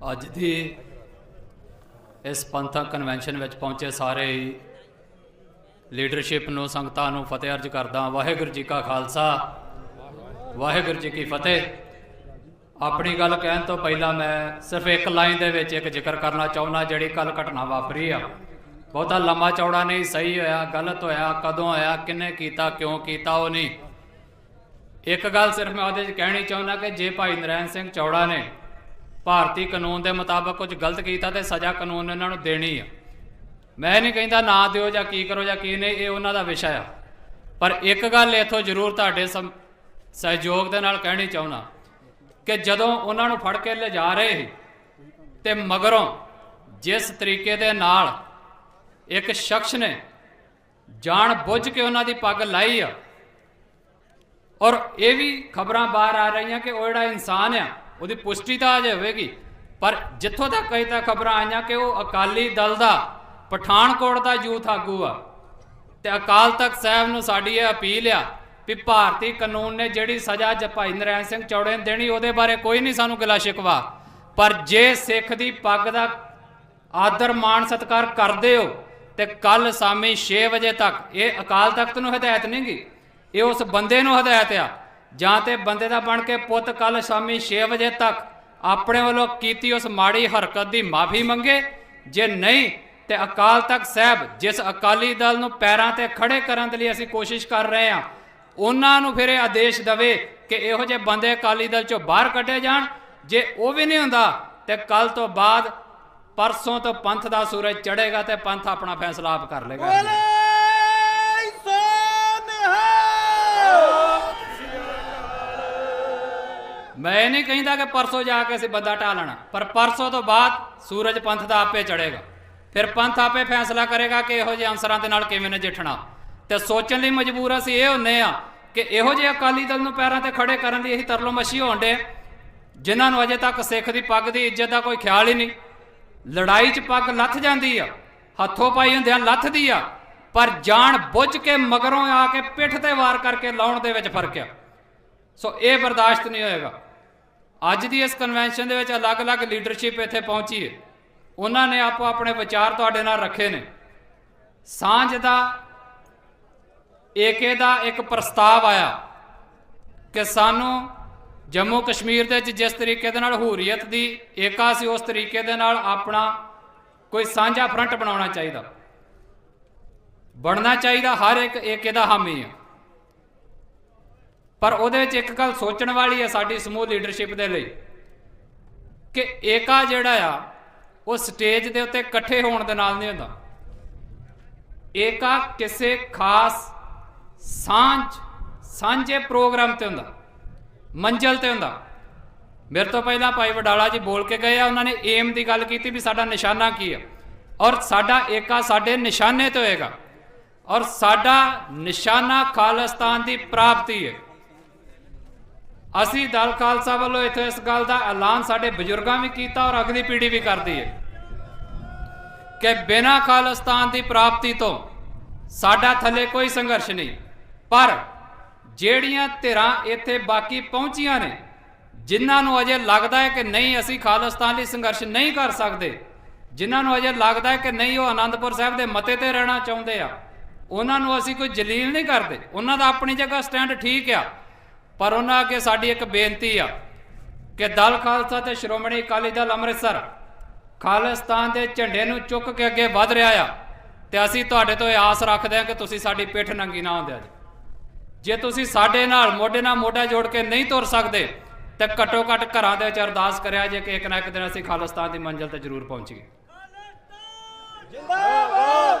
ਅੱਜ ਦੀ ਇਸ ਪੰਥਕ ਕਨਵੈਨਸ਼ਨ ਵਿੱਚ ਪਹੁੰਚੇ ਸਾਰੇ ਹੀ ਲੀਡਰਸ਼ਿਪ ਨੂੰ, ਸੰਗਤਾਂ ਨੂੰ ਫਤਿਹ ਅਰਜ ਕਰਦਾ ਵਾਹਿਗੁਰੂ ਜੀ ਕਾ ਖਾਲਸਾ। ਵਾਹਿਗੁਰੂ ਜੀ ਕੀ ਫਤਿਹ। ਆਪਣੀ ਗੱਲ ਕਹਿਣ ਤੋਂ ਪਹਿਲਾਂ ਮੈਂ ਸਿਰਫ ਇੱਕ ਲਾਈਨ ਦੇ ਵਿੱਚ ਇੱਕ ਜ਼ਿਕਰ ਕਰਨਾ ਚਾਹੁੰਦਾ, ਜਿਹੜੀ ਕੱਲ ਘਟਨਾ ਵਾਪਰੀ ਆ। ਬਹੁਤਾ ਲੰਮਾ ਚੌੜਾ ਨਹੀਂ, ਸਹੀ ਹੋਇਆ, ਗਲਤ ਹੋਇਆ, ਕਦੋਂ ਹੋਇਆ ਕਿੰਨੇ ਕੀਤਾ, ਕਿਉਂ ਕੀਤਾ, ਉਹ ਨਹੀਂ। ਇੱਕ ਗੱਲ ਸਿਰਫ ਮੈਂ ਉਹਦੇ 'ਚ ਕਹਿਣੀ ਚਾਹੁੰਦਾ ਕਿ ਜੇ ਭਾਈ ਨਰੈਣ ਸਿੰਘ ਚੌੜਾ ਨੇ ਭਾਰਤੀ ਕਾਨੂੰਨ ਦੇ ਮੁਤਾਬਕ ਕੁਝ ਗਲਤ ਕੀਤਾ ਤੇ ਸਜ਼ਾ ਕਾਨੂੰਨ ਇਹਨਾਂ ਨੂੰ ਦੇਣੀ ਆ। ਮੈਂ ਨਹੀਂ ਕਹਿੰਦਾ ਨਾ ਦਿਓ ਜਾਂ ਕੀ ਕਰੋ ਜਾਂ ਕੀ ਨਹੀਂ, ਇਹ ਉਹਨਾਂ ਦਾ ਵਿਸ਼ਾ ਆ। ਪਰ ਇੱਕ ਗੱਲ ਇਥੋਂ ਜ਼ਰੂਰ ਤੁਹਾਡੇ ਸਮ- ਸਹਿਯੋਗ ਦੇ ਨਾਲ ਕਹਿਣੀ ਚਾਹੁੰਦਾ ਕਿ ਜਦੋਂ ਉਹਨਾਂ ਨੂੰ ਫੜ ਕੇ ਲਿਜਾ ਰਹੇ ਸੀ ਤੇ ਮਗਰੋਂ ਜਿਸ ਤਰੀਕੇ ਦੇ ਨਾਲ ਇੱਕ ਸ਼ਖਸ ਨੇ ਜਾਣ ਬੁੱਝ ਕੇ ਉਹਨਾਂ ਦੀ ਪੱਗ ਲਾਈ ਆ ਔਰ ਇਹ ਵੀ ਖਬਰਾਂ ਬਾਹਰ ਆ ਰਹੀਆਂ ਕਿ ਉਹ ਜਿਹੜਾ ਇਨਸਾਨ ਆ ਉਹਦੀ ਪੁਸ਼ਟੀ ਤਾਂ ਅਜੇ ਹੋਵੇਗੀ। ਪਰ ਜਿੱਥੋਂ ਤੱਕ ਅਜੇ ਤੱਕ ਖਬਰਾਂ ਆਈਆਂ ਕਿ ਉਹ ਅਕਾਲੀ ਦਲ ਦਾ ਪਠਾਨਕੋਟ ਦਾ ਯੂਥ ਆਗੂ ਆ, ਤੇ ਅਕਾਲ ਤਖਤ ਸਾਹਿਬ ਨੂੰ ਸਾਡੀ ਇਹ ਅਪੀਲ ਆ ਵੀ ਭਾਰਤੀ ਕਾਨੂੰਨ ਨੇ ਜਿਹੜੀ ਸਜ਼ਾ ਜ ਭਾਈ ਨਰੈਣ ਸਿੰਘ ਚੌੜੇ ਨੂੰ ਦੇਣੀ, ਉਹਦੇ ਬਾਰੇ ਕੋਈ ਨਹੀਂ ਸਾਨੂੰ ਗਿਲਾ ਸ਼ਿਕਵਾ। ਪਰ ਜੇ ਸਿੱਖ ਦੀ ਪੱਗ ਦਾ ਆਦਰ, ਮਾਣ, ਸਤਿਕਾਰ ਕਰਦੇ ਹੋ, ਤੇ ਕੱਲ ਸ਼ਾਮੀ 6 ਵਜੇ ਤੱਕ ਇਹ ਅਕਾਲ ਤਖਤ ਨੂੰ ਹਦਾਇਤ ਨਹੀਂ ਗੀ ਇਹ ਉਸ ਬੰਦੇ ਨੂੰ ਹਦਾਇਤ ਆ ਜਾਂ ਤੇ ਬੰਦੇ ਦਾ ਬਣ ਕੇ ਪੁੱਤ ਕੱਲ ਸ਼ਾਮੀ 6 ਵਜੇ ਤੱਕ ਆਪਣੇ ਵੱਲੋਂ ਕੀਤੀ ਉਸ ਮਾੜੀ ਹਰਕਤ ਦੀ ਮਾਫੀ ਮੰਗੇ। ਜੇ ਨਹੀਂ, ਤੇ ਅਕਾਲ ਤਖਤ ਸਾਹਿਬ ਜਿਸ ਅਕਾਲੀ ਦਲ ਨੂੰ ਪੈਰਾਂ ਤੇ ਖੜੇ ਕਰਨ ਦੇ ਲਈ ਅਸੀਂ ਕੋਸ਼ਿਸ਼ ਕਰ ਰਹੇ ਹਾਂ, ਉਹਨਾਂ ਨੂੰ ਫਿਰ ਇਹ ਆਦੇਸ਼ ਦਵੇ ਕਿ ਇਹੋ ਜਿਹੇ ਬੰਦੇ ਅਕਾਲੀ ਦਲ ਚੋਂ ਬਾਹਰ ਕੱਢੇ ਜਾਣ। ਜੇ ਉਹ ਵੀ ਨਹੀਂ ਹੁੰਦਾ, ਤੇ ਕੱਲ ਤੋਂ ਬਾਅਦ ਪਰਸੋਂ ਤੋਂ ਪੰਥ ਦਾ ਸੂਰਜ ਚੜ੍ਹੇਗਾ ਤੇ ਪੰਥ ਆਪਣਾ ਫੈਸਲਾ ਆਪ ਕਰ ਲੇਗਾ ਮੈਂ ਨਹੀਂ ਕਹਿੰਦਾ ਕਿ ਪਰਸੋਂ ਜਾ ਕੇ ਅਸੀਂ ਬੰਦਾ ਢਾਲਣਾ ਪਰ ਪਰਸੋਂ ਤੋਂ ਬਾਅਦ ਸੂਰਜ ਪੰਥ ਦਾ ਆਪੇ ਚੜੇਗਾ ਫਿਰ ਪੰਥ ਆਪੇ ਫੈਸਲਾ ਕਰੇਗਾ ਕਿ ਇਹੋ ਜਿਹੇ ਅਨਸਰਾਂ ਦੇ ਨਾਲ ਕਿਵੇਂ ਨਜਿੱਠਣਾ। ਤੇ ਸੋਚਣ ਲਈ ਮਜਬੂਰ ਅਸੀਂ ਇਹ ਹੁੰਨੇ ਆ ਕਿ ਇਹੋ ਜਿਹੇ ਅਕਾਲੀ ਦਲ ਨੂੰ ਪੈਰਾਂ ਤੇ ਖੜੇ ਕਰਨ ਦੀ ਇਹੀ ਤਰਲੋ ਮੱਛੀ ਹੋਣ ਡੇ ਜਿਨ੍ਹਾਂ ਨੂੰ ਅਜੇ ਤੱਕ ਸਿੱਖ ਦੀ ਪੱਗ ਦੀ ਇੱਜ਼ਤ ਦਾ ਕੋਈ ਖਿਆਲ ਹੀ ਨਹੀਂ। ਲੜਾਈ 'ਚ ਪੱਗ ਲੱਥ ਜਾਂਦੀ ਆ, ਹੱਥੋਂ ਪਾਈ ਹੁੰਦਿਆਂ ਲੱਥਦੀ ਆ, ਪਰ ਜਾਣ ਬੁੱਝ ਕੇ ਮਗਰੋਂ ਆ ਕੇ ਪਿੱਠ ਤੇ ਵਾਰ ਕਰਕੇ ਲਾਉਣ ਦੇ ਵਿੱਚ ਫ਼ਰਕ ਆ। ਸੋ ਇਹ ਬਰਦਾਸ਼ਤ ਨਹੀਂ ਹੋਏਗਾ। ਅੱਜ ਦੀ ਇਸ ਕਨਵੈਨਸ਼ਨ ਦੇ ਵਿੱਚ ਅਲੱਗ-ਅਲੱਗ ਲੀਡਰਸ਼ਿਪ ਇੱਥੇ ਪਹੁੰਚੀ ਹੈ। ਉਹਨਾਂ ਨੇ ਆਪੋ ਆਪਣੇ ਵਿਚਾਰ ਤੁਹਾਡੇ ਨਾਲ ਰੱਖੇ ਨੇ। ਸਾਂਝ ਦਾ, ਏਕੇ ਦਾ ਇੱਕ ਪ੍ਰਸਤਾਵ ਆਇਆ ਕਿ ਸਾਨੂੰ ਜੰਮੂ ਕਸ਼ਮੀਰ ਦੇ ਵਿੱਚ ਜਿਸ ਤਰੀਕੇ ਦੇ ਨਾਲ ਹੂਰੀਅਤ ਦੀ ਏਕਾ ਸੀ, ਉਸ ਤਰੀਕੇ ਦੇ ਨਾਲ ਆਪਣਾ ਕੋਈ ਸਾਂਝਾ ਫਰੰਟ ਬਣਾਉਣਾ ਚਾਹੀਦਾ। ਬਣਨਾ ਚਾਹੀਦਾ ਹਰ ਇੱਕ ਏਕੇ ਦਾ ਹਾਮੀ ਹੈ ਪਰ ਉਹਦੇ ਵਿੱਚ ਇੱਕ ਗੱਲ ਸੋਚਣ ਵਾਲੀ ਹੈ ਸਾਡੀ ਸਮੂਹ ਲੀਡਰਸ਼ਿਪ ਦੇ ਲਈ ਕਿ ਏਕਾ ਜਿਹੜਾ ਆ, ਉਹ ਸਟੇਜ ਦੇ ਉੱਤੇ ਇਕੱਠੇ ਹੋਣ ਦੇ ਨਾਲ ਨਹੀਂ ਹੁੰਦਾ। ਏਕਾ ਕਿਸੇ ਖਾਸ ਸਾਂਝ, ਸਾਂਝੇ ਪ੍ਰੋਗਰਾਮ ਤੇ ਹੁੰਦਾ, ਮੰਜ਼ਲ ਤੇ ਹੁੰਦਾ। ਮੇਰੇ ਤੋਂ ਪਹਿਲਾਂ ਭਾਈ ਵਡਾਲਾ ਜੀ ਬੋਲ ਕੇ ਗਏ ਆ, ਉਹਨਾਂ ਨੇ ਏਮ ਦੀ ਗੱਲ ਕੀਤੀ ਵੀ ਸਾਡਾ ਨਿਸ਼ਾਨਾ ਕੀ ਆ? ਔਰ ਸਾਡਾ ਏਕਾ ਸਾਡੇ ਨਿਸ਼ਾਨੇ ਤੇ ਹੋਏਗਾ। ਔਰ ਸਾਡਾ ਨਿਸ਼ਾਨਾ ਖਾਲਿਸਤਾਨ ਦੀ ਪ੍ਰਾਪਤੀ ਹੈ। ਅਸੀਂ ਦਲ ਖਾਲਸਾ ਵੱਲੋਂ ਇੱਥੇ ਇਸ ਗੱਲ ਦਾ ਐਲਾਨ ਸਾਡੇ ਬਜ਼ੁਰਗਾਂ ਵੀ ਕੀਤਾ ਔਰ ਅਗਲੀ ਪੀੜ੍ਹੀ ਵੀ ਕਰਦੀ ਹੈ ਕਿ ਬਿਨਾਂ ਖਾਲਿਸਤਾਨ ਦੀ ਪ੍ਰਾਪਤੀ ਤੋਂ ਸਾਡਾ ਥੱਲੇ ਕੋਈ ਸੰਘਰਸ਼ ਨਹੀਂ। ਪਰ ਜਿਹੜੀਆਂ ਧਿਰਾਂ ਇੱਥੇ ਬਾਕੀ ਪਹੁੰਚੀਆਂ ਨੇ, ਜਿਨ੍ਹਾਂ ਨੂੰ ਅਜੇ ਲੱਗਦਾ ਹੈ ਕਿ ਨਹੀਂ ਅਸੀਂ ਖਾਲਿਸਤਾਨ ਲਈ ਸੰਘਰਸ਼ ਨਹੀਂ ਕਰ ਸਕਦੇ, ਜਿਨ੍ਹਾਂ ਨੂੰ ਅਜੇ ਲੱਗਦਾ ਹੈ ਕਿ ਨਹੀਂ ਉਹ ਆਨੰਦਪੁਰ ਸਾਹਿਬ ਦੇ ਮਤੇ ਤੇ ਰਹਿਣਾ ਚਾਹੁੰਦੇ ਆ, ਉਹਨਾਂ ਨੂੰ ਅਸੀਂ ਕੋਈ ਜਲੀਲ ਨਹੀਂ ਕਰਦੇ। ਉਹਨਾਂ ਦਾ ਆਪਣੀ ਜਗ੍ਹਾ ਸਟੈਂਡ ਠੀਕ ਆ। ਪਰ ਉਹਨਾਂ ਅੱਗੇ ਸਾਡੀ ਇੱਕ ਬੇਨਤੀ ਆ ਕਿ ਦਲ ਖਾਲਸਾ ਤੇ ਸ਼੍ਰੋਮਣੀ ਅਕਾਲੀ ਦਲ ਅੰਮ੍ਰਿਤਸਰ ਖਾਲਿਸਤਾਨ ਦੇ ਝੰਡੇ ਨੂੰ ਚੁੱਕ ਕੇ ਅੱਗੇ ਵਧ ਰਿਹਾ ਆ ਤੇ ਅਸੀਂ ਤੁਹਾਡੇ ਤੋਂ ਇਹ ਆਸ ਰੱਖਦੇ ਹਾਂ ਕਿ ਤੁਸੀਂ ਸਾਡੀ ਪਿੱਠ ਨੰਗੀ ਨਾ ਹੁੰਦੇ ਜੀ ਜੇ ਤੁਸੀਂ ਸਾਡੇ ਨਾਲ ਮੋਢੇ ਨਾਲ ਮੋਢਾ ਜੋੜ ਕੇ ਨਹੀਂ ਤੁਰ ਸਕਦੇ, ਤੇ ਘੱਟੋ ਘੱਟ ਘਰਾਂ ਦੇ ਵਿੱਚ ਅਰਦਾਸ ਕਰਿਆ ਜੇ ਕਿ ਇੱਕ ਨਾ ਇੱਕ ਦਿਨ ਅਸੀਂ ਖਾਲਿਸਤਾਨ ਦੀ ਮੰਜ਼ਿਲ ਤੇ ਜ਼ਰੂਰ ਪਹੁੰਚੀਏ। ਜਿੰਦਾਬਾਦ!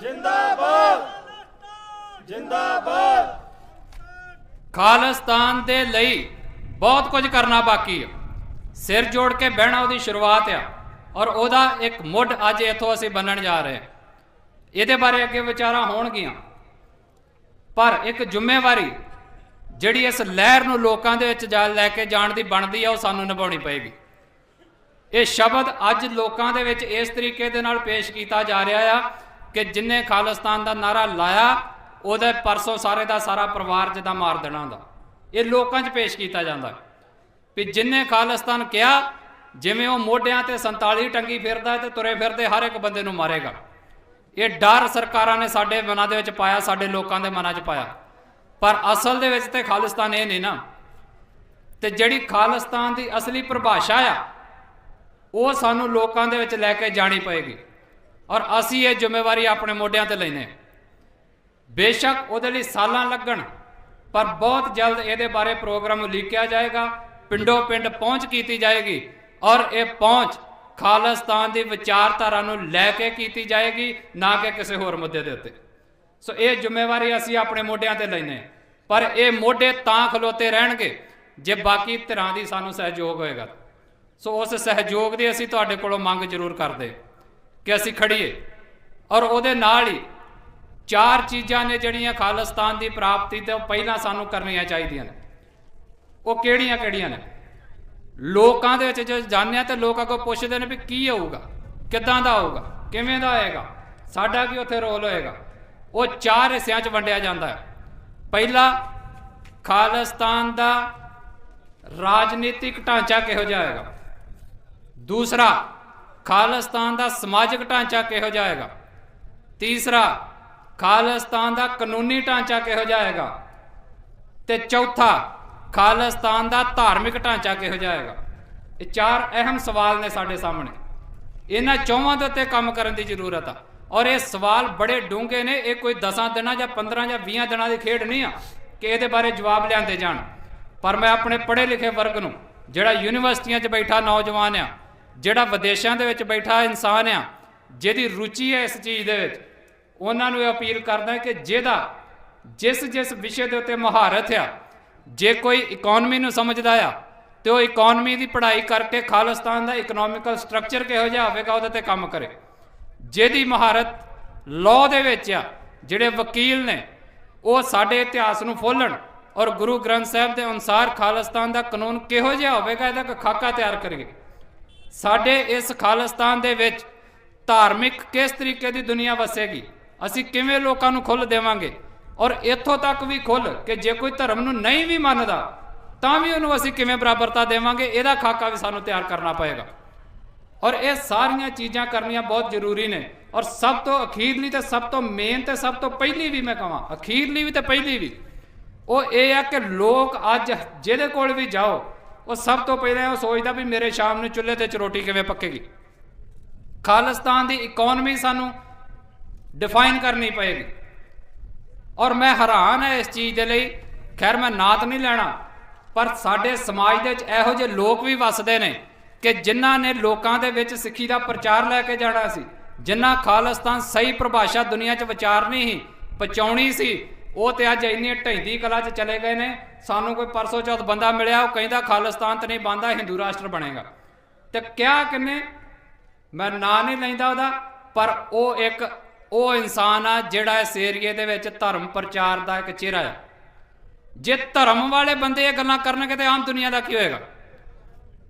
ਜਿੰਦਾਬਾਦ! ਜਿੰਦਾਬਾਦ! ਖਾਲਿਸਤਾਨ ਦੇ ਲਈ ਬਹੁਤ ਕੁਝ ਕਰਨਾ ਬਾਕੀ ਹੈ ਸਿਰ ਜੋੜ ਕੇ ਬਹਿਣਾ ਉਹਦੀ ਸ਼ੁਰੂਆਤ ਆ ਔਰ ਉਹਦਾ ਇੱਕ ਮੁੱਢ ਅੱਜ ਇੱਥੋਂ ਅਸੀਂ ਬੰਨਣ ਜਾ ਰਹੇ ਹਾਂ। ਇਹਦੇ ਬਾਰੇ ਅੱਗੇ ਵਿਚਾਰਾਂ ਹੋਣਗੀਆਂ। ਪਰ ਇੱਕ ਜ਼ਿੰਮੇਵਾਰੀ ਜਿਹੜੀ ਇਸ ਲਹਿਰ ਨੂੰ ਲੋਕਾਂ ਦੇ ਵਿੱਚ ਜਾ ਲੈ ਕੇ ਜਾਣ ਦੀ ਬਣਦੀ ਆ, ਉਹ ਸਾਨੂੰ ਨਿਭਾਉਣੀ ਪਏਗੀ। ਇਹ ਸ਼ਬਦ ਅੱਜ ਲੋਕਾਂ ਦੇ ਵਿੱਚ ਇਸ ਤਰੀਕੇ ਦੇ ਨਾਲ ਪੇਸ਼ ਕੀਤਾ ਜਾ ਰਿਹਾ ਆ ਕਿ ਜਿਨੇ ਖਾਲਿਸਤਾਨ ਦਾ ਨਾਰਾ ਲਾਇਆ ਉਹਦੇ ਪਰਸੋਂ ਸਾਰੇ ਦਾ ਸਾਰਾ ਪਰਿਵਾਰ ਜਿੱਦਾਂ ਮਾਰ ਦੇਣਾ ਹੁੰਦਾ। ਇਹ ਲੋਕਾਂ 'ਚ ਪੇਸ਼ ਕੀਤਾ ਜਾਂਦਾ। ਵੀ ਜਿੰਨੇ ਖਾਲਿਸਤਾਨ ਕਿਹਾ, ਜਿਵੇਂ ਉਹ ਮੋਢਿਆਂ ਤੇ 47 ਟੰਗੀ ਫਿਰਦਾ ਹੈ ਤੇ ਤੁਰੇ ਫਿਰਦੇ ਹਰ ਇੱਕ ਬੰਦੇ ਨੂੰ ਮਾਰੇਗਾ। ਇਹ ਡਰ ਸਰਕਾਰਾਂ ਨੇ ਸਾਡੇ ਮਨਾਂ ਦੇ ਵਿੱਚ ਪਾਇਆ, ਸਾਡੇ ਲੋਕਾਂ ਦੇ ਮਨਾਂ 'ਚ ਪਾਇਆ। ਪਰ ਅਸਲ ਦੇ ਵਿੱਚ ਤੇ ਖਾਲਿਸਤਾਨ ਇਹ ਨਹੀਂ ਨਾ। ਤੇ ਜਿਹੜੀ ਖਾਲਿਸਤਾਨ ਦੀ ਅਸਲੀ ਪਰਿਭਾਸ਼ਾ ਆ, ਉਹ ਸਾਨੂੰ ਲੋਕਾਂ ਦੇ ਵਿੱਚ ਲੈ ਕੇ ਜਾਣੀ ਪਏਗੀ। ਔਰ ਅਸੀਂ ਇਹ ਜ਼ਿੰਮੇਵਾਰੀ ਆਪਣੇ ਮੋਢਿਆਂ ਤੇ ਲੈਨੇ ਬੇਸ਼ੱਕ ਉਹਦੇ ਲਈ ਸਾਲਾਂ ਲੱਗਣ, ਪਰ ਬਹੁਤ ਜਲਦ ਇਹਦੇ ਬਾਰੇ ਪ੍ਰੋਗਰਾਮ ਲਿਖਿਆ ਜਾਏਗਾ, ਪਿੰਡੋਂ ਪਿੰਡ ਪਹੁੰਚ ਕੀਤੀ ਜਾਏਗੀ ਔਰ ਇਹ ਪਹੁੰਚ ਖਾਲਿਸਤਾਨ ਦੀ ਵਿਚਾਰਧਾਰਾ ਨੂੰ ਲੈ ਕੇ ਕੀਤੀ ਜਾਏਗੀ, ਨਾ ਕਿ ਕਿਸੇ ਹੋਰ ਮੁੱਦੇ ਦੇ ਉੱਤੇ। ਸੋ ਇਹ ਜ਼ਿੰਮੇਵਾਰੀ ਅਸੀਂ ਆਪਣੇ ਮੋਢਿਆਂ ਤੇ ਲੈਨੇ ਪਰ ਇਹ ਮੋਢੇ ਤਾਂ ਖਲੋਤੇ ਰਹਿਣਗੇ, ਜੇ ਬਾਕੀ ਧਿਰਾਂ ਦੀ ਸਾਨੂੰ ਸਹਿਯੋਗ ਹੋਏਗਾ। ਸੋ ਉਸ ਸਹਿਯੋਗ ਦੀ ਅਸੀਂ ਤੁਹਾਡੇ ਕੋਲੋਂ ਮੰਗ ਜ਼ਰੂਰ ਕਰਦੇ ਕਿ ਅਸੀਂ ਖੜੀਏ ਔਰ ਉਹਦੇ ਨਾਲ ਹੀ ਚਾਰ ਚੀਜ਼ਾਂ ਨੇ ਜਿਹੜੀਆਂ ਖਾਲਿਸਤਾਨ ਦੀ ਪ੍ਰਾਪਤੀ ਤੋਂ ਪਹਿਲਾਂ ਸਾਨੂੰ ਕਰਨੀਆਂ ਚਾਹੀਦੀਆਂ ਨੇ। ਉਹ ਕਿਹੜੀਆਂ ਕਿਹੜੀਆਂ ਨੇ? ਲੋਕਾਂ ਦੇ ਵਿੱਚ ਜੋ ਜਾਣਿਆ ਤੇ ਲੋਕ ਅੱਗੋਂ ਪੁੱਛਦੇ ਨੇ ਵੀ ਕੀ ਹੋਊਗਾ, ਕਿੱਦਾਂ ਦਾ ਹੋਊਗਾ, ਕਿਵੇਂ ਦਾ ਹੋਏਗਾ, ਸਾਡਾ ਕੀ ਉੱਥੇ ਰੋਲ ਹੋਏਗਾ? ਉਹ ਚਾਰ ਹਿੱਸਿਆਂ 'ਚ ਵੰਡਿਆ ਜਾਂਦਾ ਹੈ। ਪਹਿਲਾ, ਖਾਲਿਸਤਾਨ ਦਾ ਰਾਜਨੀਤਿਕ ਢਾਂਚਾ ਕਿਹੋ ਜਿਹਾ ਹੋਏਗਾ? ਦੂਸਰਾ, ਖਾਲਿਸਤਾਨ ਦਾ ਸਮਾਜਿਕ ਢਾਂਚਾ ਕਿਹੋ ਜਿਹਾ ਹੋਏਗਾ? ਤੀਸਰਾ ਖਾਲਿਸਤਾਨ ਦਾ ਕਾਨੂੰਨੀ ਢਾਂਚਾ ਕਿਹੋ ਜਿਹਾ ਹੈਗਾ? ਤੇ ਚੌਥਾ, ਖਾਲਿਸਤਾਨ ਦਾ ਧਾਰਮਿਕ ਢਾਂਚਾ ਕਿਹੋ ਜਿਹਾ ਹੈਗਾ? ਇਹ ਚਾਰ ਅਹਿਮ ਸਵਾਲ ਨੇ ਸਾਡੇ ਸਾਹਮਣੇ। ਇਹਨਾਂ ਚੌਵਾਂ ਦੇ ਉੱਤੇ ਕੰਮ ਕਰਨ ਦੀ ਜ਼ਰੂਰਤ ਆ। ਔਰ ਇਹ ਸਵਾਲ ਬੜੇ ਡੂੰਘੇ ਨੇ। ਇਹ ਕੋਈ 10 ਦਿਨਾਂ ਜਾਂ 15 ਜਾਂ 20 ਦਿਨਾਂ ਦੀ ਖੇਡ ਨਹੀਂ ਆ ਕਿ ਇਹਦੇ ਬਾਰੇ ਜਵਾਬ ਲਿਆਂਦੇ ਜਾਣ। ਪਰ ਮੈਂ ਆਪਣੇ ਪੜ੍ਹੇ ਲਿਖੇ ਵਰਗ ਨੂੰ, ਜਿਹੜਾ ਯੂਨੀਵਰਸਿਟੀਆਂ 'ਚ ਬੈਠਾ ਨੌਜਵਾਨ ਆ, ਜਿਹੜਾ ਵਿਦੇਸ਼ਾਂ ਦੇ ਵਿੱਚ ਬੈਠਾ ਇਨਸਾਨ ਆ, ਜਿਹਦੀ ਰੁਚੀ ਹੈ ਇਸ ਚੀਜ਼ ਦੇ ਵਿੱਚ ਉਹਨਾਂ ਨੂੰ ਇਹ ਅਪੀਲ ਕਰਦਾ ਕਿ ਜਿਹਦਾ ਜਿਸ ਜਿਸ ਵਿਸ਼ੇ ਦੇ ਉੱਤੇ ਮਹਾਰਤ ਆ, ਜੇ ਕੋਈ ਇਕਨੋਮੀ ਨੂੰ ਸਮਝਦਾ ਆ ਤੇ ਉਹ ਇਕਨੋਮੀ ਦੀ ਪੜ੍ਹਾਈ ਕਰਕੇ ਖਾਲਿਸਤਾਨ ਦਾ ਇਕਨੋਮਿਕਲ ਸਟਰਕਚਰ ਕਿਹੋ ਜਿਹਾ ਹੋਵੇਗਾ, ਉਹਦੇ ਤੇ ਕੰਮ ਕਰੇ। ਜਿਹਦੀ ਮਹਾਰਤ ਲਾਅ ਦੇ ਵਿੱਚ ਆ, ਜਿਹੜੇ ਵਕੀਲ ਨੇ, ਉਹ ਸਾਡੇ ਇਤਿਹਾਸ ਨੂੰ ਫੋਲਣ ਔਰ ਗੁਰੂ ਗ੍ਰੰਥ ਸਾਹਿਬ ਦੇ ਅਨੁਸਾਰ ਖਾਲਿਸਤਾਨ ਦਾ ਕਾਨੂੰਨ ਕਿਹੋ ਜਿਹਾ ਹੋਵੇਗਾ, ਇਹਦਾ ਇੱਕ ਖਾਕਾ ਤਿਆਰ ਕਰੀਏ। ਸਾਡੇ ਇਸ ਖਾਲਿਸਤਾਨ ਦੇ ਵਿੱਚ ਧਾਰਮਿਕ ਕਿਸ ਤਰੀਕੇ ਦੀ ਦੁਨੀਆ ਵਸੇਗੀ? ਅਸੀਂ ਕਿਵੇਂ ਲੋਕਾਂ ਨੂੰ ਖੁੱਲ੍ਹ ਦੇਵਾਂਗੇ? ਔਰ ਇੱਥੋਂ ਤੱਕ ਵੀ ਖੁੱਲ੍ਹ ਕਿ ਜੇ ਕੋਈ ਧਰਮ ਨੂੰ ਨਹੀਂ ਵੀ ਮੰਨਦਾ, ਤਾਂ ਵੀ ਉਹਨੂੰ ਅਸੀਂ ਕਿਵੇਂ ਬਰਾਬਰਤਾ ਦੇਵਾਂਗੇ? ਇਹਦਾ ਖਾਕਾ ਵੀ ਸਾਨੂੰ ਤਿਆਰ ਕਰਨਾ ਪਏਗਾ। ਔਰ ਇਹ ਸਾਰੀਆਂ ਚੀਜ਼ਾਂ ਕਰਨੀਆਂ ਬਹੁਤ ਜ਼ਰੂਰੀ ਨੇ। ਔਰ ਸਭ ਤੋਂ ਅਖੀਰਲੀ ਤੇ ਸਭ ਤੋਂ ਮੇਨ ਤੇ ਸਭ ਤੋਂ ਪਹਿਲੀ ਵੀ ਮੈਂ ਕਹਾਂ, ਅਖੀਰਲੀ ਵੀ ਤੇ ਪਹਿਲੀ ਵੀ, ਉਹ ਇਹ ਆ ਕਿ ਲੋਕ ਅੱਜ ਜਿਹਦੇ ਕੋਲ ਵੀ ਜਾਓ, ਉਹ ਸਭ ਤੋਂ ਪਹਿਲਾਂ ਉਹ ਸੋਚਦਾ ਵੀ ਮੇਰੇ ਸ਼ਾਮ ਨੂੰ ਚੁੱਲ੍ਹੇ ਤੇ ਚ ਰੋਟੀ ਕਿਵੇਂ ਪੱਕੇਗੀ? ਖਾਲਿਸਤਾਨ ਦੀ ਇਕਨੋਮੀ ਸਾਨੂੰ ਡਿਫਾਈਨ ਕਰਨੀ ਪਏਗੀ। ਔਰ ਮੈਂ ਹੈਰਾਨ ਹਾਂ ਇਸ ਚੀਜ਼ ਦੇ ਲਈ। ਖੈਰ, ਮੈਂ ਨਾਤ ਨਹੀਂ ਲੈਣਾ, ਪਰ ਸਾਡੇ ਸਮਾਜ ਦੇ ਵਿੱਚ ਇਹੋ ਜਿਹੇ ਲੋਕ ਵੀ ਵੱਸਦੇ ਨੇ ਕਿ ਜਿਨ੍ਹਾਂ ਨੇ ਲੋਕਾਂ ਦੇ ਵਿੱਚ ਸਿੱਖੀ ਦਾ ਪ੍ਰਚਾਰ ਲੈ ਕੇ ਜਾਣਾ ਸੀ, ਜਿਨ੍ਹਾਂ ਖਾਲਿਸਤਾਨ ਸਹੀ ਪਰਿਭਾਸ਼ਾ ਦੁਨੀਆ 'ਚ ਵਿਚਾਰਨੀ ਸੀ, ਪਹੁੰਚਾਉਣੀ ਸੀ, ਉਹ ਤੇ ਅੱਜ ਇੰਨੀ ਢੈਂਦੀ ਕਲਾ 'ਚ ਚਲੇ ਗਏ ਨੇ, ਸਾਨੂੰ ਕੋਈ ਪਰਸੋਂ ਚੌਥ ਬੰਦਾ ਮਿਲਿਆ, ਉਹ ਕਹਿੰਦਾ ਖਾਲਿਸਤਾਨ ਤੇ ਨਹੀਂ ਬੰਦਾ ਹਿੰਦੂ ਰਾਸ਼ਟਰ ਬਣੇਗਾ। ਤੇ ਕਿਹਾ ਕਿੰਨੇ? ਮੈਂ ਨਾਂ ਨਹੀਂ ਲੈਂਦਾ ਉਹਦਾ, ਪਰ ਉਹ ਇੱਕ ਉਹ ਇਨਸਾਨ ਆ ਜਿਹੜਾ ਇਸ ਏਰੀਏ ਦੇ ਵਿੱਚ ਧਰਮ ਪ੍ਰਚਾਰ ਦਾ ਇੱਕ ਚਿਹਰਾ ਆ ਜੇ ਧਰਮ ਵਾਲੇ ਬੰਦੇ ਇਹ ਗੱਲਾਂ ਕਰਨਗੇ ਤੇ ਆਮ ਦੁਨੀਆ ਦਾ ਕੀ ਹੋਏਗਾ?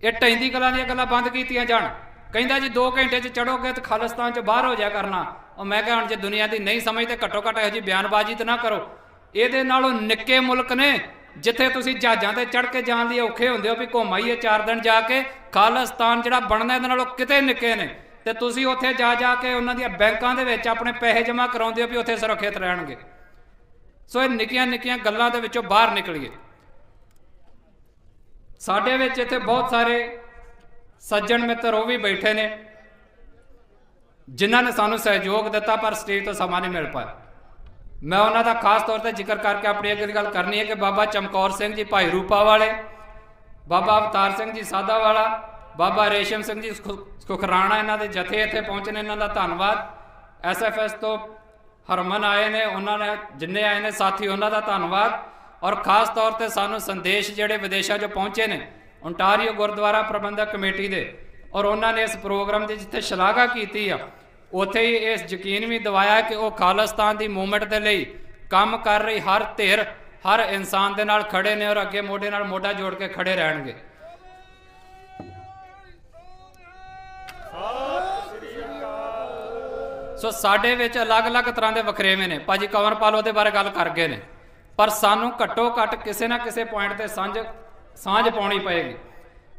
ਇਹ ਟੈਂਦੀ ਗੱਲਾਂ ਦੀਆਂ ਗੱਲਾਂ ਬੰਦ ਕੀਤੀਆਂ ਜਾਣ। ਕਹਿੰਦਾ ਜੀ 2 ਘੰਟੇ 'ਚ ਚੜੋਗੇ ਤੇ ਖਾਲਿਸਤਾਨ 'ਚ ਬਾਹਰ ਹੋ ਜਾ ਕਰਨਾ। ਉਹ ਮੈਂ ਕਿਹਾ, ਹੁਣ ਜੇ ਦੁਨੀਆ ਦੀ ਨਹੀਂ ਸਮਝ ਸਮਝਦੇ ਘੱਟੋ ਘੱਟ ਇਹੋ ਜੀ ਬਿਆਨਬਾਜ਼ੀ ਤੇ ਨਾ ਕਰੋ। ਇਹਦੇ ਨਾਲੋਂ ਨਿੱਕੇ ਮੁਲਕ ਨੇ, ਜਿੱਥੇ ਤੁਸੀਂ ਜਹਾਜ਼ਾਂ ਤੇ ਚੜ ਕੇ ਜਾਣ ਲਈ ਔਖੇ ਹੁੰਦੇ ਹੋ ਵੀ ਘੁੰਮਾਈਏ 4 ਦਿਨ ਜਾ ਕੇ, ਖਾਲਿਸਤਾਨ ਜਿਹੜਾ ਬਣਨਾ, ਇਹਦੇ ਨਾਲੋਂ ਕਿਤੇ ਨਿੱਕੇ ਨੇ। ਤੇ ਤੁਸੀਂ ਉੱਥੇ ਜਾ ਜਾ ਕੇ ਉਹਨਾਂ ਦੀਆਂ ਬੈਂਕਾਂ ਦੇ ਵਿੱਚ ਆਪਣੇ ਪੈਸੇ ਜਮ੍ਹਾਂ ਕਰਾਉਂਦੇ ਹੋ ਵੀ ਉੱਥੇ ਸੁਰੱਖਿਅਤ ਰਹਿਣਗੇ। ਸੋ ਇਹ ਨਿੱਕੀਆਂ ਨਿੱਕੀਆਂ ਗੱਲਾਂ ਦੇ ਵਿੱਚੋਂ ਬਾਹਰ ਨਿਕਲੀਏ। ਸਾਡੇ ਵਿੱਚ ਇੱਥੇ ਬਹੁਤ ਸਾਰੇ ਸੱਜਣ ਮਿੱਤਰ ਉਹ ਵੀ ਬੈਠੇ ਨੇ, ਜਿਨ੍ਹਾਂ ਨੇ ਸਾਨੂੰ ਸਹਿਯੋਗ ਦਿੱਤਾ ਪਰ ਸਟੇਜ ਤੋਂ ਸਮਾਂ ਨਹੀਂ ਮਿਲ ਪਾਇਆ। ਮੈਂ ਉਹਨਾਂ ਦਾ ਖਾਸ ਤੌਰ ਤੇ ਜ਼ਿਕਰ ਕਰਕੇ ਆਪਣੀ ਅਗਲੀ ਗੱਲ ਕਰਨੀ ਹੈ ਕਿ ਬਾਬਾ ਚਮਕੌਰ ਸਿੰਘ ਜੀ, ਭਾਈ ਰੂਪਾ ਵਾਲੇ, ਬਾਬਾ ਅਵਤਾਰ ਸਿੰਘ ਜੀ ਸਾਦਾ ਵਾਲਾ ਬਾਬਾ ਰੇਸ਼ਮ ਸਿੰਘ ਜੀ, ਸੁਖ- ਸੁਖਰਾਣਾ ਇਹਨਾਂ ਦੇ ਜਥੇ ਇੱਥੇ ਪਹੁੰਚੇ ਨੇ, ਇਹਨਾਂ ਦਾ ਧੰਨਵਾਦ। ਐਸਐਫਐਸ ਤੋਂ ਹਰਮਨ ਆਏ ਨੇ, ਉਹਨਾਂ ਨੇ ਜਿੰਨੇ ਆਏ ਨੇ ਸਾਥੀ, ਉਹਨਾਂ ਦਾ ਧੰਨਵਾਦ। ਔਰ ਖਾਸ ਤੌਰ ਤੇ ਸਾਨੂੰ ਸੰਦੇਸ਼ ਜਿਹੜੇ ਵਿਦੇਸ਼ਾਂ 'ਚੋਂ ਪਹੁੰਚੇ ਨੇ ਓਨਟਾਰੀਓ ਗੁਰਦੁਆਰਾ ਪ੍ਰਬੰਧਕ ਕਮੇਟੀ ਦੇ, ਔਰ ਉਹਨਾਂ ਨੇ ਇਸ ਪ੍ਰੋਗਰਾਮ ਦੀ ਜਿੱਥੇ ਸ਼ਲਾਘਾ ਕੀਤੀ ਆ, ਉੱਥੇ ਹੀ ਇਸ ਯਕੀਨ ਵੀ ਦਿਵਾਇਆ ਕਿ ਉਹ ਖਾਲਿਸਤਾਨ ਦੀ ਮੂਵਮੈਂਟ ਦੇ ਲਈ ਕੰਮ ਕਰ ਰਹੀ ਹਰ ਧਿਰ, ਹਰ ਇਨਸਾਨ ਦੇ ਨਾਲ ਖੜੇ ਨੇ ਔਰ ਅੱਗੇ ਮੋਢੇ ਨਾਲ ਮੋਢਾ ਜੋੜ ਕੇ ਖੜੇ ਰਹਿਣਗੇ। ਸੋ ਸਾਡੇ ਵਿੱਚ ਅਲੱਗ-ਅਲੱਗ ਤਰ੍ਹਾਂ ਦੇ ਵਖਰੇਵੇਂ ਨੇ। ਭਾਜੀ ਕੰਵਰਪਾਲ ਉਹਦੇ ਬਾਰੇ ਗੱਲ ਕਰ ਗਏ ਨੇ। ਪਰ ਸਾਨੂੰ ਘੱਟੋ ਘੱਟ ਕਿਸੇ ਨਾ ਕਿਸੇ ਪੁਆਇੰਟ ਤੇ ਸਾਂਝ ਸਾਂਝ ਪਾਉਣੀ ਪਏਗੀ।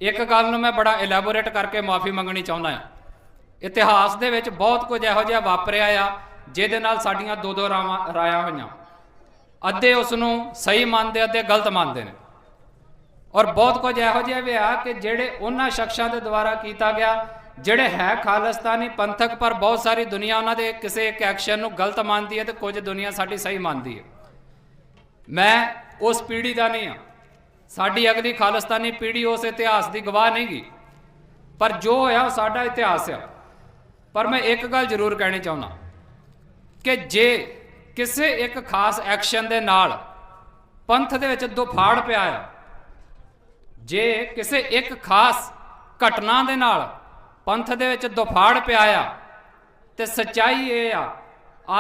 ਇੱਕ ਗੱਲ ਨੂੰ ਮੈਂ ਬੜਾ ਇਲੈਬੋਰੇਟ ਕਰਕੇ ਮਾਫੀ ਮੰਗਣੀ ਚਾਹੁੰਦਾ ਹਾਂ। ਇਤਿਹਾਸ ਦੇ ਵਿੱਚ ਬਹੁਤ ਕੁਝ ਇਹੋ ਜਿਹਾ ਵਾਪਰਿਆ ਆ, ਜਿਹਦੇ ਨਾਲ ਸਾਡੀਆਂ ਦੋ ਦੋ ਰਾਵਾਂ, ਰਾਇਆਂ ਹੋਈਆਂ। ਅੱਧੇ ਉਸ ਨੂੰ ਸਹੀ ਮੰਨਦੇ, ਅੱਧੇ ਗਲਤ ਮੰਨਦੇ ਨੇ। ਔਰ ਬਹੁਤ ਕੁਝ ਇਹੋ ਜਿਹਾ ਵੀ ਆ ਕਿ ਜਿਹੜੇ ਉਹਨਾਂ ਸ਼ਖਸਾਂ ਦੇ ਦੁਆਰਾ ਕੀਤਾ ਗਿਆ ਜਿਹੜੇ ਹੈ ਖਾਲਿਸਤਾਨੀ ਪੰਥਕ, ਪਰ ਬਹੁਤ ਸਾਰੀ ਦੁਨੀਆ ਉਹਨਾਂ ਦੇ ਕਿਸੇ ਇੱਕ ਐਕਸ਼ਨ ਨੂੰ ਗਲਤ ਮੰਨਦੀ ਹੈ ਤੇ ਕੁਝ ਦੁਨੀਆ ਸਾਡੀ ਸਹੀ ਮੰਨਦੀ ਹੈ। ਮੈਂ ਉਸ ਪੀੜ੍ਹੀ ਦਾ ਨਹੀਂ ਹਾਂ। ਸਾਡੀ ਅਗਲੀ ਖਾਲਿਸਤਾਨੀ ਪੀੜ੍ਹੀ ਉਸ ਇਤਿਹਾਸ ਦੀ ਗਵਾਹ ਨਹੀਂ ਗੀ। ਪਰ ਜੋ ਹੋਇਆ ਉਹ ਸਾਡਾ ਇਤਿਹਾਸ ਆ। ਪਰ ਮੈਂ ਇੱਕ ਗੱਲ ਜ਼ਰੂਰ ਕਹਿਣੀ ਚਾਹੁੰਦਾ ਕਿ ਜੇ ਕਿਸੇ ਇੱਕ ਖਾਸ ਐਕਸ਼ਨ ਦੇ ਨਾਲ ਪੰਥ ਦੇ ਵਿੱਚ ਦੁਫਾੜ ਪਿਆ ਆ, ਜੇ ਕਿਸੇ ਇੱਕ ਖਾਸ ਘਟਨਾ ਦੇ ਨਾਲ ਪੰਥ ਦੇ ਵਿੱਚ ਦੁਫਾੜ ਪਿਆ ਆ ਤੇ ਸੱਚਾਈ ਇਹ ਆ,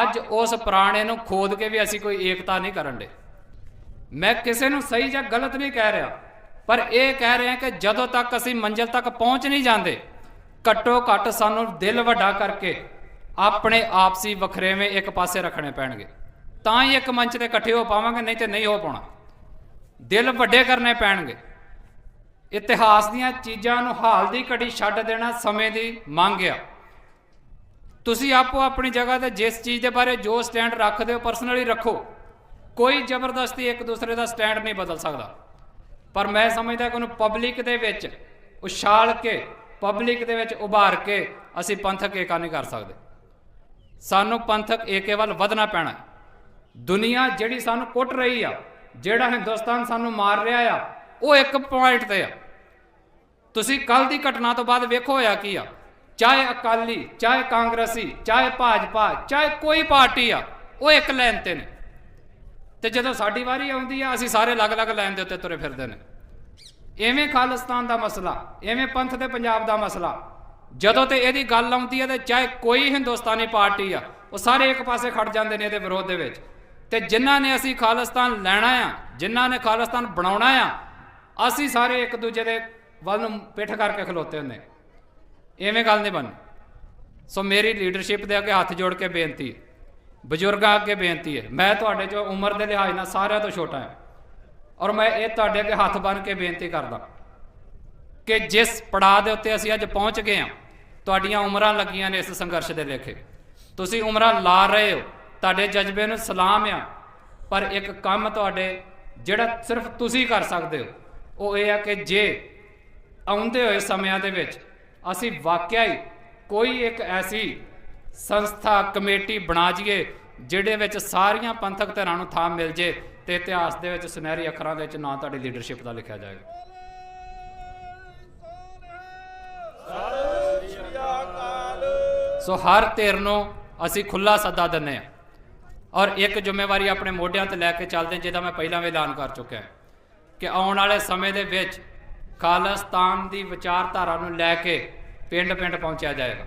ਅੱਜ ਉਸ ਪੁਰਾਣੇ ਨੂੰ ਖੋਦ ਕੇ ਵੀ ਅਸੀਂ ਕੋਈ ਏਕਤਾ ਨਹੀਂ ਕਰਨ ਦੇ। ਮੈਂ ਕਿਸੇ ਨੂੰ ਸਹੀ ਜਾਂ ਗਲਤ ਨਹੀਂ ਕਹਿ ਰਿਹਾ, ਪਰ ਇਹ ਕਹਿ ਰਿਹਾ ਕਿ ਜਦੋਂ ਤੱਕ ਅਸੀਂ ਮੰਜ਼ਿਲ ਤੱਕ ਪਹੁੰਚ ਨਹੀਂ ਜਾਂਦੇ, ਘੱਟੋ ਘੱਟ ਸਾਨੂੰ ਦਿਲ ਵੱਡਾ ਕਰਕੇ ਆਪਣੇ ਆਪਸੀ ਵਖਰੇਵੇਂ ਇੱਕ ਪਾਸੇ ਰੱਖਣੇ ਪੈਣਗੇ। ਤਾਂ ਹੀ ਇੱਕ ਮੰਚ ਤੇ ਇਕੱਠੇ ਹੋ ਪਾਵਾਂਗੇ, ਨਹੀਂ ਤੇ ਨਹੀਂ ਹੋ ਪਾਉਣਾ। ਦਿਲ ਵੱਡੇ ਕਰਨੇ ਪੈਣਗੇ। ਇਤਿਹਾਸ ਦੀਆਂ ਚੀਜ਼ਾਂ ਨੂੰ ਹਾਲ ਦੀ ਘੜੀ ਛੱਡ ਦੇਣਾ ਸਮੇਂ ਦੀ ਮੰਗ ਆ। ਤੁਸੀਂ ਆਪੋ ਆਪਣੀ ਜਗ੍ਹਾ ਤੇ ਜਿਸ ਚੀਜ਼ ਦੇ ਬਾਰੇ ਜੋ ਸਟੈਂਡ ਰੱਖਦੇ ਹੋ ਪਰਸਨਲੀ ਰੱਖੋ। ਕੋਈ ਜ਼ਬਰਦਸਤੀ ਇੱਕ ਦੂਸਰੇ ਦਾ ਸਟੈਂਡ ਨਹੀਂ ਬਦਲ ਸਕਦਾ। ਪਰ ਮੈਂ ਸਮਝਦਾ ਕਿ ਉਹਨੂੰ ਪਬਲਿਕ ਦੇ ਵਿੱਚ ਉਛਾਲ ਕੇ ਪਬਲਿਕ ਦੇ ਵਿੱਚ ਉਭਾਰ ਕੇ ਅਸੀਂ ਪੰਥਕ ਏਕਾ ਨਹੀਂ ਕਰ ਸਕਦੇ। ਸਾਨੂੰ ਪੰਥਕ ਏਕੇ ਵੱਲ ਵਧਣਾ ਪੈਣਾ। ਦੁਨੀਆ ਜਿਹੜੀ ਸਾਨੂੰ ਕੁੱਟ ਰਹੀ ਆ, ਜਿਹੜਾ ਹਿੰਦੁਸਤਾਨ ਸਾਨੂੰ ਮਾਰ ਰਿਹਾ ਆ ਉਹ ਇੱਕ ਪੁਆਇੰਟ ਤੇ ਆ। ਤੁਸੀਂ ਕੱਲ ਦੀ ਘਟਨਾ ਤੋਂ ਬਾਅਦ ਵੇਖੋ ਹੋਇਆ ਕੀ ਆ। ਚਾਹੇ ਅਕਾਲੀ, ਚਾਹੇ ਕਾਂਗਰਸੀ, ਚਾਹੇ ਭਾਜਪਾ, ਚਾਹੇ ਕੋਈ ਪਾਰਟੀ ਆ, ਉਹ ਇੱਕ ਲਾਈਨ ਤੇ ਨੇ। ਤੇ ਜਦੋਂ ਸਾਡੀ ਵਾਰੀ ਆਉਂਦੀ ਆ, ਅਸੀਂ ਸਾਰੇ ਅਲੱਗ-ਅਲੱਗ ਲਾਈਨ ਦੇ ਉੱਤੇ ਤੁਰੇ ਫਿਰਦੇ ਨੇ। ਐਵੇਂ ਖਾਲਿਸਤਾਨ ਦਾ ਮਸਲਾ, ਐਵੇਂ ਪੰਥ ਤੇ ਪੰਜਾਬ ਦਾ ਮਸਲਾ, ਜਦੋਂ ਤੇ ਇਹਦੀ ਗੱਲ ਆਉਂਦੀ ਹੈ ਤੇ ਚਾਹੇ ਕੋਈ ਹਿੰਦੁਸਤਾਨੀ ਪਾਰਟੀ ਆ, ਉਹ ਸਾਰੇ ਇੱਕ ਪਾਸੇ ਖੜ ਜਾਂਦੇ ਨੇ ਇਹਦੇ ਵਿਰੋਧ ਦੇ ਵਿੱਚ। ਤੇ ਜਿਨ੍ਹਾਂ ਨੇ ਅਸੀਂ ਖਾਲਿਸਤਾਨ ਲੈਣਾ ਆ, ਜਿਨ੍ਹਾਂ ਨੇ ਖਾਲਿਸਤਾਨ ਬਣਾਉਣਾ ਆ ਅਸੀਂ ਸਾਰੇ ਇੱਕ ਦੂਜੇ ਦੇ ਵੱਲ ਨੂੰ ਪਿੱਠ ਕਰਕੇ ਖਲੋਤੇ ਹੁੰਦੇ। ਐਵੇਂ ਗੱਲ ਨਹੀਂ ਬਣ ਸੋ ਮੇਰੀ ਲੀਡਰਸ਼ਿਪ ਦੇ ਅੱਗੇ ਹੱਥ ਜੋੜ ਕੇ ਬੇਨਤੀ ਹੈ। ਬਜ਼ੁਰਗਾਂ ਅੱਗੇ ਬੇਨਤੀ ਹੈ। ਮੈਂ ਤੁਹਾਡੇ ਚੋਂ ਉਮਰ ਦੇ ਲਿਹਾਜ਼ ਨਾਲ ਸਾਰਿਆਂ ਤੋਂ ਛੋਟਾ ਹਾਂ। ਔਰ ਮੈਂ ਇਹ ਤੁਹਾਡੇ ਅੱਗੇ ਹੱਥ ਬੰਨ ਕੇ ਬੇਨਤੀ ਕਰਦਾ ਕਿ ਜਿਸ ਪੜਾਅ ਦੇ ਉੱਤੇ ਅਸੀਂ ਅੱਜ ਪਹੁੰਚ ਗਏ ਹਾਂ, ਤੁਹਾਡੀਆਂ ਉਮਰਾਂ ਲੱਗੀਆਂ ਨੇ ਇਸ ਸੰਘਰਸ਼ ਦੇ ਲੇਖੇ। ਤੁਸੀਂ ਉਮਰਾਂ ਲਾ ਰਹੇ ਹੋ। ਤੁਹਾਡੇ ਜਜ਼ਬੇ ਨੂੰ ਸਲਾਮ ਆ। ਪਰ ਇੱਕ ਕੰਮ ਤੁਹਾਡੇ ਜਿਹੜਾ ਸਿਰਫ ਤੁਸੀਂ ਕਰ ਸਕਦੇ ਹੋ ਉਹ ਇਹ ਆ ਕਿ ਜੇ ਆਉਂਦੇ ਹੋਏ ਸਮਿਆਂ ਦੇ ਵਿੱਚ ਅਸੀਂ ਵਾਕਿਆ ਹੀ ਕੋਈ ਇੱਕ ਐਸੀ ਸੰਸਥਾ, ਕਮੇਟੀ ਬਣਾ ਜੀਏ ਜਿਹੜੇ ਵਿੱਚ ਸਾਰੀਆਂ ਪੰਥਕ ਧਿਰਾਂ ਨੂੰ ਥਾਂ ਮਿਲ ਜੇ ਤੇ ਇਤਿਹਾਸ ਦੇ ਵਿੱਚ ਸੁਨਹਿਰੀ ਅੱਖਰਾਂ ਦੇ ਵਿੱਚ ਨਾਂ ਤੁਹਾਡੀ ਲੀਡਰਸ਼ਿਪ ਦਾ ਲਿਖਿਆ ਜਾਏਗਾ ਸੋ ਹਰ ਧਿਰ ਨੂੰ ਅਸੀਂ ਖੁੱਲਾ ਸੱਦਾ ਦਿੰਨੇ ਆ ਔਰ ਇੱਕ ਜ਼ਿੰਮੇਵਾਰੀ ਆਪਣੇ ਮੋਢਿਆਂ ਤੇ ਲੈ ਕੇ ਚੱਲਦੇ ਜਿਹਦਾ ਮੈਂ ਪਹਿਲਾਂ ਵੀ ਐਲਾਨ ਕਰ ਚੁੱਕਿਆ ਹਾਂ। ਕਿ ਆਉਣ ਵਾਲੇ ਸਮੇਂ ਦੇ ਵਿੱਚ ਖਾਲਿਸਤਾਨ ਦੀ ਵਿਚਾਰਧਾਰਾ ਨੂੰ ਲੈ ਕੇ ਪਿੰਡ-ਪਿੰਡ ਪਹੁੰਚਿਆ ਜਾਏਗਾ।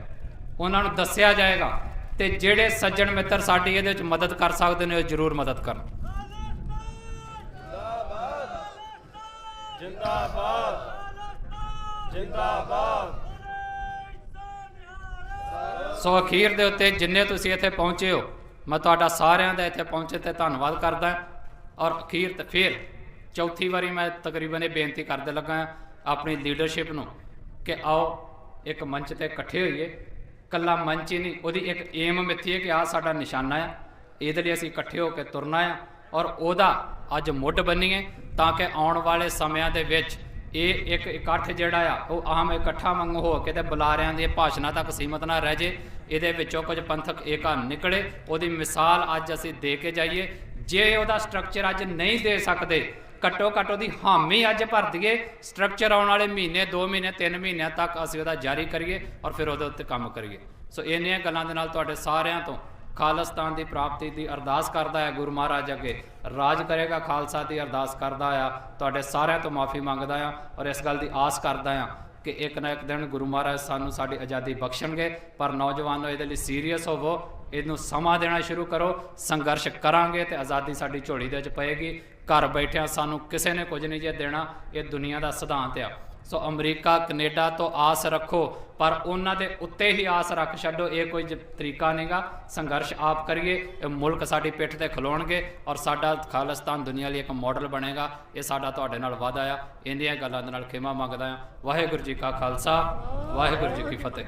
ਉਹਨਾਂ ਨੂੰ ਦੱਸਿਆ ਜਾਏਗਾ ਤੇ ਜਿਹੜੇ ਸੱਜਣ ਮਿੱਤਰ ਸਾਡੀ ਇਹਦੇ ਵਿੱਚ ਮਦਦ ਕਰ ਸਕਦੇ ਨੇ ਉਹ ਜ਼ਰੂਰ ਮਦਦ ਕਰਨ। ਜਿੰਦਾਬਾਦ ਜਿੰਦਾਬਾਦ। ਸੋ ਅਖੀਰ ਦੇ ਉੱਤੇ ਜਿੰਨੇ ਤੁਸੀਂ ਇੱਥੇ ਪਹੁੰਚੇ ਹੋ ਮੈਂ ਤੁਹਾਡਾ ਸਾਰਿਆਂ ਦਾ ਇੱਥੇ ਪਹੁੰਚੇ ਤੇ ਧੰਨਵਾਦ ਕਰਦਾ। ਔਰ ਅਖੀਰ ਤੇ ਫਿਰ ਚੌਥੀ ਵਾਰੀ ਮੈਂ ਤਕਰੀਬਨ ਇਹ ਬੇਨਤੀ ਕਰਦੇ ਲੱਗਾ ਹਾਂ ਆਪਣੀ ਲੀਡਰਸ਼ਿਪ ਨੂੰ ਕਿ ਆਓ ਇੱਕ ਮੰਚ ਤੇ ਇਕੱਠੇ ਹੋਈਏ। ਕੱਲਾ ਮੰਚ ਹੀ ਨਹੀਂ, ਉਹਦੀ ਇੱਕ ਏਮ ਮਿੱਥੀ ਹੈ ਕਿ ਆਹ ਸਾਡਾ ਨਿਸ਼ਾਨਾ ਆ। ਇਹਦੇ ਲਈ ਅਸੀਂ ਇਕੱਠੇ ਹੋ ਕੇ ਤੁਰਨਾ ਆ ਔਰ ਉਹਦਾ ਅੱਜ ਮੁੱਢ ਬੰਨੀਏ ਤਾਂ ਕਿ ਆਉਣ ਵਾਲੇ ਸਮਿਆਂ ਦੇ ਵਿੱਚ ਇਹ ਇੱਕ ਇਕੱਠ ਜਿਹੜਾ ਆ, ਉਹ ਆਮ ਇਕੱਠਾ ਵਾਂਗ ਹੋ ਕੇ ਤੇ ਬੁਲਾਰਿਆਂ ਦੇ ਭਾਸ਼ਣਾਂ ਤੱਕ ਸੀਮਤ ਨਾ ਰਹਿ ਜੇ। ਇਹਦੇ ਵਿੱਚੋਂ ਕੁਝ ਪੰਥਕ ਏਕਾ ਨਿਕਲੇ। ਉਹਦੀ ਮਿਸਾਲ ਅੱਜ ਅਸੀਂ ਦੇ ਕੇ ਜਾਈਏ। ਜੇ ਉਹਦਾ ਸਟਰਕਚਰ ਅੱਜ ਨਹੀਂ ਦੇ ਸਕਦੇ ਘੱਟੋ ਘੱਟ ਉਹਦੀ ਹਾਮੀ ਅੱਜ ਭਰ ਦਈਏ। ਸਟਰਕਚਰ ਆਉਣ ਵਾਲੇ ਮਹੀਨੇ 2 ਮਹੀਨੇ 3 ਮਹੀਨਿਆਂ ਤੱਕ ਅਸੀਂ ਉਹਦਾ ਜਾਰੀ ਕਰੀਏ ਔਰ ਫਿਰ ਉਹਦੇ ਉੱਤੇ ਕੰਮ ਕਰੀਏ। ਸੋ ਇੰਨੀਆਂ ਗੱਲਾਂ ਦੇ ਨਾਲ ਤੁਹਾਡੇ ਸਾਰਿਆਂ ਤੋਂ ਖਾਲਿਸਤਾਨ ਦੀ ਪ੍ਰਾਪਤੀ ਦੀ ਅਰਦਾਸ ਕਰਦਾ ਹੈ। ਗੁਰੂ ਮਹਾਰਾਜ ਅੱਗੇ ਰਾਜ ਕਰੇਗਾ, ਖਾਲਸਾ ਦੀ ਅਰਦਾਸ ਕਰਦਾ ਆ ਤੁਹਾਡੇ ਸਾਰਿਆਂ ਤੋਂ ਮਾਫੀ ਮੰਗਦਾ ਆ ਔਰ ਇਸ ਗੱਲ ਦੀ ਆਸ ਕਰਦਾ ਆ ਕਿ ਇੱਕ ਨਾ ਇੱਕ ਦਿਨ ਗੁਰੂ ਮਹਾਰਾਜ ਸਾਨੂੰ ਸਾਡੀ ਆਜ਼ਾਦੀ ਬਖਸ਼ਣਗੇ। ਪਰ ਨੌਜਵਾਨੋ, ਇਹਦੇ ਲਈ ਸੀਰੀਅਸ ਹੋਵੋ। ਇਹਨੂੰ ਸਮਾਂ ਦੇਣਾ ਸ਼ੁਰੂ ਕਰੋ, ਸੰਘਰਸ਼ ਕਰਾਂਗੇ ਤੇ ਆਜ਼ਾਦੀ ਸਾਡੀ ਝੋਲੀ ਦੇ ਵਿੱਚ ਪਏਗੀ। ਘਰ ਬੈਠਿਆਂ ਸਾਨੂੰ ਕਿਸੇ ਨੇ ਕੁਝ ਨਹੀਂ ਜੇ ਦੇਣਾ, ਇਹ ਦੁਨੀਆ ਦਾ ਸਿਧਾਂਤ ਆ। ਸੋ ਅਮਰੀਕਾ, ਕੈਨੇਡਾ ਤੋਂ ਆਸ ਰੱਖੋ, ਪਰ ਉਹਨਾਂ ਦੇ ਉੱਤੇ ਹੀ ਆਸ ਰੱਖ ਛੱਡੋ, ਇਹ ਕੋਈ ਜ- ਤਰੀਕਾ ਨਹੀਂਗਾ ਸੰਘਰਸ਼ ਆਪ ਕਰੀਏ, ਇਹ ਮੁਲਕ ਸਾਡੀ ਪਿੱਠ ਤੇ ਖਲੋਣਗੇ ਔਰ ਸਾਡਾ ਖਾਲਿਸਤਾਨ ਦੁਨੀਆ ਲਈ ਇੱਕ ਮਾਡਲ ਬਣੇਗਾ। ਇਹ ਸਾਡਾ ਤੁਹਾਡੇ ਨਾਲ ਵਾਅਦਾ ਆ। ਇਹਦੀਆਂ ਗੱਲਾਂ ਦੇ ਨਾਲ ਖਿਮਾ ਮੰਗਦਾ ਆ। ਵਾਹਿਗੁਰੂ ਜੀ ਕਾ ਖਾਲਸਾ, ਵਾਹਿਗੁਰੂ ਜੀ ਕੀ ਫਤਿਹ।